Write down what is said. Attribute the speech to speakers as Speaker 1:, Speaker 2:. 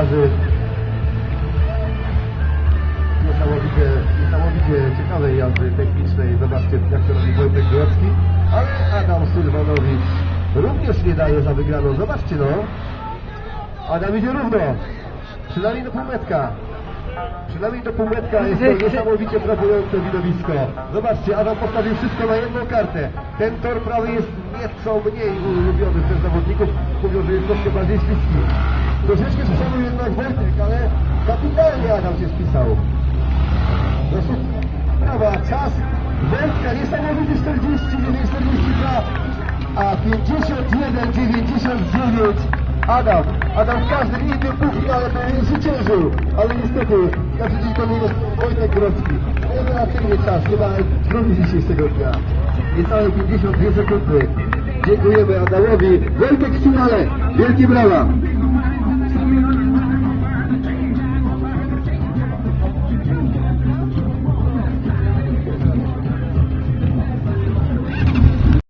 Speaker 1: razy niesamowicie, niesamowicie ciekawej jazdy technicznej. Zobaczcie, jak to robi Wojtek Grodzki. Ale Adam Sylwanowicz również nie daje za wygraną. Zobaczcie no. Adam idzie równo. Przynajmniej do półmetka. Przynajmniej do półmetka jest to niesamowicie brakujące widowisko. Zobaczcie, Adam postawił wszystko na jedną kartę. Ten tor prawy jest nieco mniej ulubiony przez zawodników. Mówią, że jest troszkę bardziej śliski. Troszeczkę z Wojtek, ale kapitalnie Adam się spisał. Proszę, prawa, czas Wojtka niesamowity 49, 42, a 51, 99 Adam, Adam w każdym innym półfinale powinien zwyciężył, ale niestety, każdy dzień to nie jest Wojtek Grodzki. Rewelacyjny czas, chyba drugi dzisiejszego dnia. Niecałe 52 sekundy. Dziękujemy Adamowi. Wojtek w. Wielkie brawa.